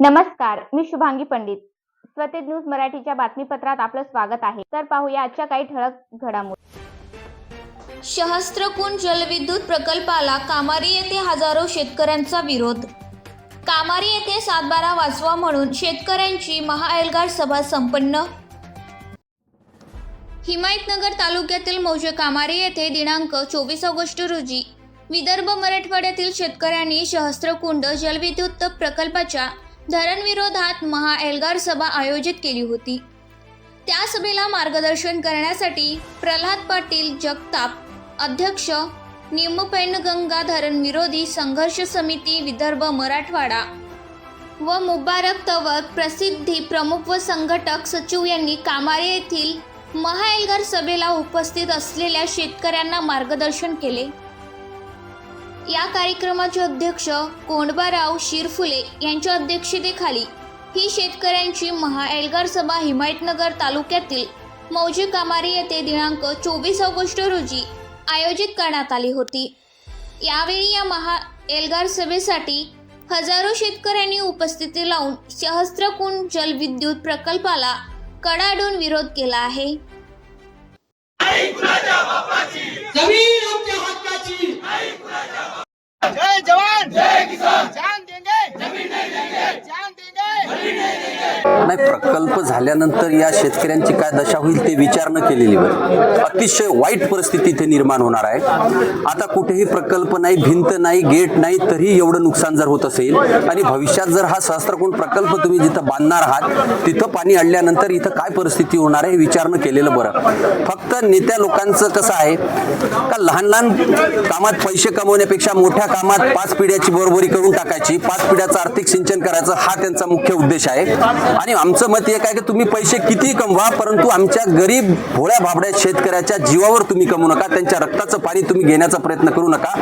नमस्कार मी शुभांगी पंडित. स्वतेज न्यूज मराठीच्या बातमीपत्रात आपलं स्वागत आहे. तर पाहूया आजच्या काही ठळक घडामोडी. सहस्त्रकुंड जलविद्युत प्रकल्पाला कामारी येथे हजारो शेतकऱ्यांचा विरोध. कामारी येथे सातबारा वाचवा म्हणून शेतकऱ्यांची महाएल्गार सभा संपन्न. हिमायतनगर तालुक्यातील मौजे कामारी येथे दिनांक चोवीस ऑगस्ट रोजी विदर्भ मराठवाड्यातील शेतकऱ्यांनी सहस्त्रकुंड जलविद्युत प्रकल्पाच्या धरणविरोधात महाएल्गार सभा आयोजित केली होती. त्या सभेला मार्गदर्शन करण्यासाठी प्रल्हाद पाटील जगताप अध्यक्ष निमपैनगंगा धरण विरोधी संघर्ष समिती विदर्भ मराठवाडा व मुबारक तवक प्रसिद्धी प्रमुख व संघटक सचिव यांनी कामारे येथील महाएल्गार सभेला उपस्थित असलेल्या शेतकऱ्यांना मार्गदर्शन केले. या कार्यक्रमाचे अध्यक्ष कोंडबाराव शिरफुले यांच्या अध्यक्षतेखाली ही शेतकऱ्यांची महाएल्गार सभा हिमायतनगर तालुक्यातील मौजे कामारी येथे दिनांक चोवीस ऑगस्ट रोजी आयोजित करण्यात आली होती. यावेळी या महा एल्गार सभेसाठी हजारो शेतकऱ्यांनी उपस्थिती लावून सहस्त्रकुंड जलविद्युत प्रकल्पाला कडाडून विरोध केला आहे. जमीन आमच्या हक्काची. जय जवान. जय किसान. प्रकल्प झाल्यानंतर या शेतकऱ्यांची काय दशा होईल ते विचार न केलेली बरं. अतिशय वाईट परिस्थिती इथे निर्माण होणार आहे. आता कुठेही प्रकल्प नाही भिंत नाही गेट नाही तरी एवढं नुकसान जर होत असेल आणि भविष्यात जर हा सहस्त्रकुंड प्रकल्प तुम्ही जिथं बांधणार आहात तिथं पाणी अडल्यानंतर इथं काय परिस्थिती होणार आहे हे विचार न केलेलं बरं. फक्त नेत्या लोकांचं कसं आहे का लहान लहान कामात पैसे कमवण्यापेक्षा मोठ्या कामात पाच पिढ्याची बरोबरी करून टाकायची पाच पिढ्याचं आर्थिक सिंचन करायचं हा त्यांचा मुख्य उद्देश आहे. आणि आमचं मत एक आहे की तुम्ही पैसे किती कमवा परंतु आमच्या गरीब भोळ्या भाबड्या शेतकऱ्याच्या जीवावर तुम्ही कमवू नका. त्यांच्या रक्ताचं पाणी तुम्ही घेण्याचा प्रयत्न करू नका.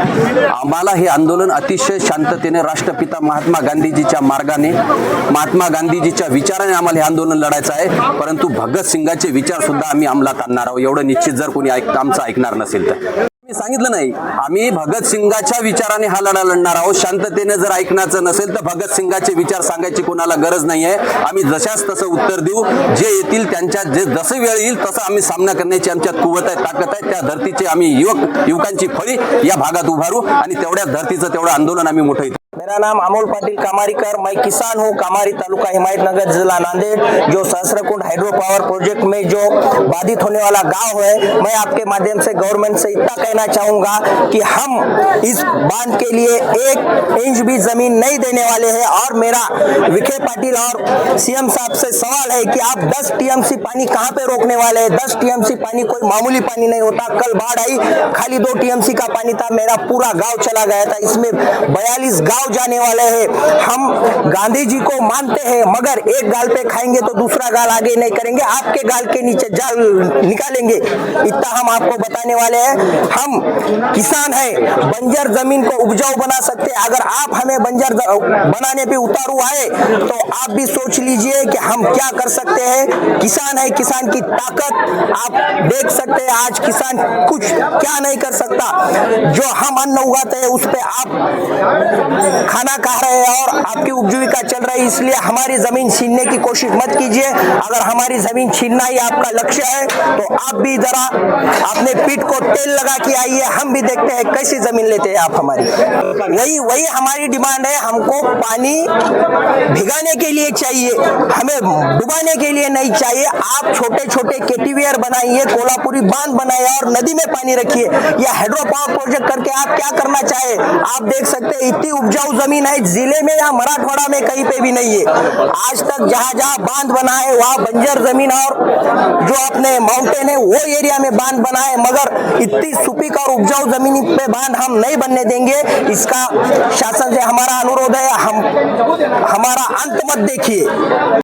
आम्हाला हे आंदोलन अतिशय शांततेने राष्ट्रपिता महात्मा गांधीजीच्या मार्गाने महात्मा गांधीजीच्या विचाराने आम्हाला हे आंदोलन लढायचं आहे. परंतु भगतसिंगाचे विचार सुद्धा आम्ही अंमलात आणणार आहोत. एवढं निश्चित जर कोणी ऐक आमचं ऐकणार नसेल तर. मी सांगितलं नाही. आम्ही भगतसिंगाच्या विचाराने हा लढा लढणार आहोत. शांततेने जर ऐकण्याचं नसेल तर भगतसिंगाचे विचार सांगायची कोणाला गरज नाही आहे आम्ही जशाच तसं उत्तर देऊ. जे येतील त्यांच्या जे जसं वेळ येईल तसं आम्ही सामना करण्याची आमच्यात कुवत आहे ताकद आहे. त्या धर्तीचे आम्ही युवक युवकांची फळी या भागात उभारू आणि तेवढ्या धर्तीचं तेवढं आंदोलन आम्ही मोठं मेरा नाम अमोल पाटिल कामारीकर, मैं किसान हूँ, कामारी तालुका हिमायतनगर जिला नांदेड़, जो सहस्रकुंड हाइड्रो पावर प्रोजेक्ट में जो बाधित होने वाला गाँव है, मैं आपके माध्यम से गवर्नमेंट से इतना कहना चाहूँगा कि हम इस बाँध के लिए एक इंच भी ज़मीन नहीं देने वाले हैं। और मेरा विखे पाटिल और सीएम साहब से सवाल है कि आप 10 टीएमसी पानी कहाँ पे रोकने वाले हैं? 10 टीएमसी पानी कोई मामूली पानी नहीं होता। कल बाढ़ आई, खाली दो टीएमसी का पानी था, मेरा पूरा गाँव चला गया था। इसमें बयालीस गाँव जाने वाले हैं। हम गांधी जी को मानते हैं, मगर एक गाल पे खाएँगे तो दूसरा गाल आगे नहीं करेंगे। आपके गाल के नीचे जाल निकालेंगे। इतना हम आपको बताने वाले हैं। हम किसान हैं, बंजर ज़मीन को उपजाऊ बना सकते हैं। अगर आप हमें बंजर बनाने पे उतारू आए तो आप भी सोच लीजिए कि हम क्या कर सकते हैं। किसान है, किसान की ताकत आप देख सकते हैं। आज किसान कुछ क्या नहीं कर सकता। जो हम अन्न उगाते हैं, उस पर आप खाना खा रहे हैं और आपकी उपजीविका चल रही है, इसलिए हमारी ज़मीन छीनने की कोशिश मत कीजिए। अगर हमारी ज़मीन छीनना ही आपका लक्ष्य है तो आप भी जरा अपने पीठ को तेल लगा के आइए, हम भी देखते हैं कैसी ज़मीन लेते हैं आप हमारी। वही वही हमारी डिमांड है, हमको पानी भिगाने के लिए चाहिए, हमें डुबाने के लिए नहीं चाहिए। आप छोटे छोटे केटीवीआर बनाइए कोलापुरी बाँध बनाइए और नदी में पानी रखिए। या हाइड्रो पावर प्रोजेक्ट करके आप क्या करना चाहे, आप देख सकते हैं, इतनी उपजाऊ ज़मीन है, ज़िले में या मराठवाड़ा में कहीं पे भी नहीं है। आज तक जहाँ जहाँ बाँध बना है, वहाँ बंजर ज़मीन और जो अपने माउंटेन है, वो एरिया में बाँध बना है। मगर इतनी सुपीक और उपजाऊ ज़मीन पे बाँध हम नहीं बनने देंगे। इसका शासन से हमारा अनुरोध है, हम, हमारा अंत मत देखिए।